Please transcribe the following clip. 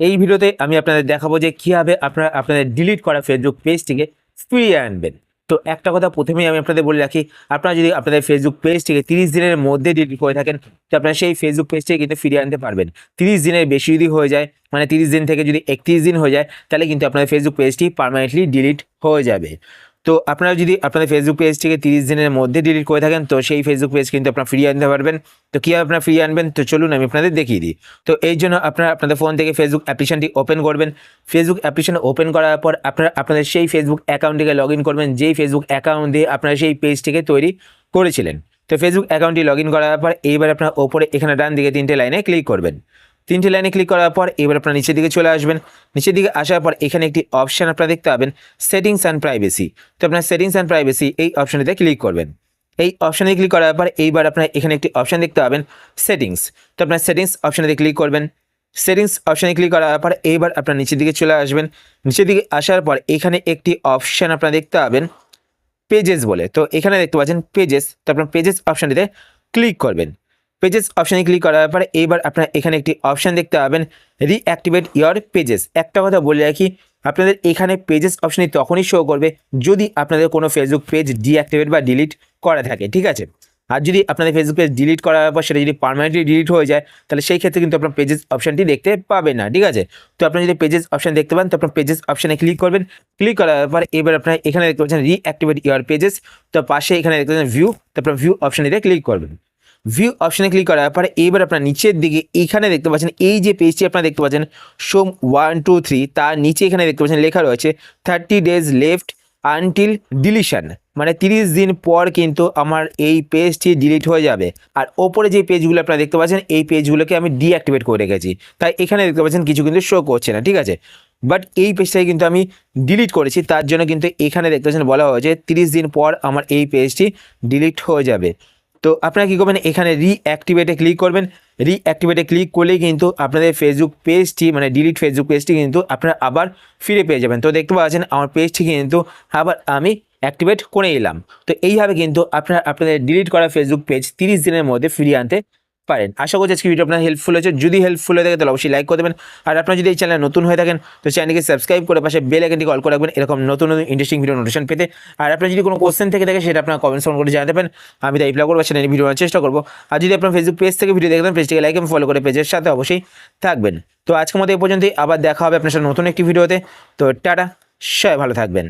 এই ভিডিওতে আমি আপনাদের দেখাবো যে কীভাবে আপনারা আপনাদের ডিলিট করা ফেসবুক পেজটিকে ফিরিয়ে আনবেন। তো একটা কথা প্রথমেই আমি আপনাদের বলে রাখি, আপনারা যদি আপনাদের ফেসবুক পেজটিকে তিরিশ দিনের মধ্যে ডিলিট করে থাকেন, তো আপনারা সেই ফেসবুক পেজটিকে কিন্তু ফিরিয়ে আনতে পারবেন। তিরিশ দিনের বেশি যদি হয়ে যায় মানে তিরিশ দিন থেকে যদি একত্রিশ দিন হয়ে যায়, তাহলে কিন্তু আপনাদের ফেসবুক পেজটি পারমানেন্টলি ডিলিট হয়ে যাবে। তো আপনারা যদি আপনাদের ফেসবুক পেজটিকে তিরিশ দিনের মধ্যে ডিলিট করে থাকেন, তো সেই ফেসবুক পেজ কিন্তু আপনারা ফিরিয়ে আনতে পারবেন। তো কীভাবে আপনারা ফিরিয়ে আনবেন? তো চলুন আমি আপনাদের দেখিয়ে দিই। তো এই জন্য আপনারা আপনাদের ফোন থেকে ফেসবুক অ্যাপ্লিকেশনটি ওপেন করবেন। ফেসবুক অ্যাপ্লিকেশন ওপেন করার পর আপনারা আপনাদের সেই ফেসবুক অ্যাকাউন্টটিকে লগ ইন করবেন, যেই ফেসবুক অ্যাকাউন্ট দিয়ে আপনারা সেই পেজটিকে তৈরি করেছিলেন। তো ফেসবুক অ্যাকাউন্টটি লগ ইন করার পর এইবার আপনার ওপরে এখানে ডান দিকে তিনটে লাইনে ক্লিক করবেন। তিনটে লাইনে ক্লিক করার পর এবার আপনার নিচের দিকে চলে আসবেন। নিচের দিকে আসার পর এখানে একটি অপশান আপনারা দেখতে পাবেন সেটিংস অ্যান্ড প্রাইভেসি তো আপনার সেটিংস অ্যান্ড প্রাইভেসি এই অপশানটিতে ক্লিক করবেন। এই অপশানে ক্লিক করার পর এইবার আপনার এখানে একটি অপশান দেখতে পাবেন সেটিংস তো আপনার সেটিংস অপশানেতে ক্লিক করবেন। সেটিংস অপশানে ক্লিক করার পর এইবার আপনার নিচের দিকে চলে আসবেন। নিচের দিকে আসার পর এখানে একটি অপশান আপনারা দেখতে পাবেন পেজেস বলে। তো এখানে দেখতে পাচ্ছেন পেজেস তো আপনার পেজেস অপশানটিতে ক্লিক করবেন। পেজেস অপশানে ক্লিক করার পরে এইবার আপনার এখানে একটি অপশান দেখতে পাবেন রিঅ্যাক্টিভেট ইয়োর পেজেস একটা কথা বলে রাখি, আপনাদের এখানে পেজেস অপশানটি তখনই শো করবে যদি আপনাদের কোনো ফেসবুক পেজ ডিঅ্যাক্টিভেট বা ডিলিট করা থাকে, ঠিক আছে? আর যদি আপনাদের ফেসবুক পেজ ডিলিট করার পর সেটা যদি পারমানেন্টলি ডিলিট হয়ে যায়, তাহলে সেই ক্ষেত্রে কিন্তু আপনার পেজেস অপশানটি দেখতে পাবেন না, ঠিক আছে? তো আপনি যদি পেজেস অপশান দেখতে পান, তো আপনার পেজেস অপশানে ক্লিক করবেন। ক্লিক করার পর এবার আপনার এখানে দেখতে পাচ্ছেন রিঅ্যাক্টিভেট ইয়োর পেজেস তো পাশে এখানে দেখতে পাচ্ছেন ভিউ তারপর ভিউ অপশানটিতে ক্লিক করবেন। ভিউ অপশানে ক্লিক করার পরে এইবার আপনার নিচের দিকে এইখানে দেখতে পাচ্ছেন, এই যে পেজটি আপনারা দেখতে পাচ্ছেন সোম ওয়ান টু থ্রি তার নিচে এখানে দেখতে পাচ্ছেন লেখা রয়েছে thirty days left until deletion মানে তিরিশ দিন পর কিন্তু আমার এই পেজটি ডিলিট হয়ে যাবে। আর ওপরে যে পেজগুলো আপনারা দেখতে পাচ্ছেন, এই পেজগুলোকে আমি ডিঅ্যাক্টিভেট করে রেখেছি। তাই এখানে দেখতে পাচ্ছেন কিছু কিন্তু শো করছে না, ঠিক আছে? বাট এই পেজটাকে কিন্তু আমি ডিলিট করেছি, তার জন্য কিন্তু এখানে দেখতে পাচ্ছেন বলা হয়েছে, তিরিশ দিন পর আমার এই পেজটি ডিলিট হয়ে যাবে। তো আপনারা কী করবেন? এখানে রিঅ্যাক্টিভেটে ক্লিক করবেন। রিঅ্যাক্টিভেটে ক্লিক করলেই কিন্তু আপনাদের ফেসবুক পেজটি মানে ডিলিট ফেসবুক পেজটি কিন্তু আপনারা আবার ফিরে পেয়ে যাবেন। তো দেখতে পাচ্ছেন, আমার পেজটি কিন্তু আবার আমি অ্যাক্টিভেট করে এলাম। তো এইভাবে কিন্তু আপনারা, আপনাদের ডিলিট করা ফেসবুক পেজ তিরিশ দিনের মধ্যে ফিরিয়ে আনতে পারেন। আশা করছি আজকে ভিডিও আপনার হেল্পফুল হয়েছে। যদি হেল্পফুল হয়ে থাকে, তাহলে অবশ্যই লাইক করে দেবেন। আর আপনার যদি এই চ্যানেলে নতুন হয়ে থাকেন, তো চ্যানেলকে সাবস্ক্রাইব করে পাশে বেল আইকনটি কল করে রাখবেন। এরকম নতুন নতুন ইন্টারেস্টিং ভিডিও নোটিফিকেশন পেতে। আর আপনার যদি কোনো কোশ্চেন থেকে থাকে, সেটা আপনার কমেন্টস করে জানাতে পারেন। আমি তাই রিপ্লাই করব চ্যানেলে ভিডিও চেষ্টা করব। আর যদি আপনার ফেসবুক পেজ থেকে ভিডিও দেখবেন পেজটিকে লাইক এবং ফলো করে পেজের সাথে অবশ্যই থাকবেন। তো আজকের মতো এই পর্যন্তই। আবার দেখা হবে আপনার সাথে নতুন একটি ভিডিওতে তো টাটা, সবাই ভালো থাকবেন।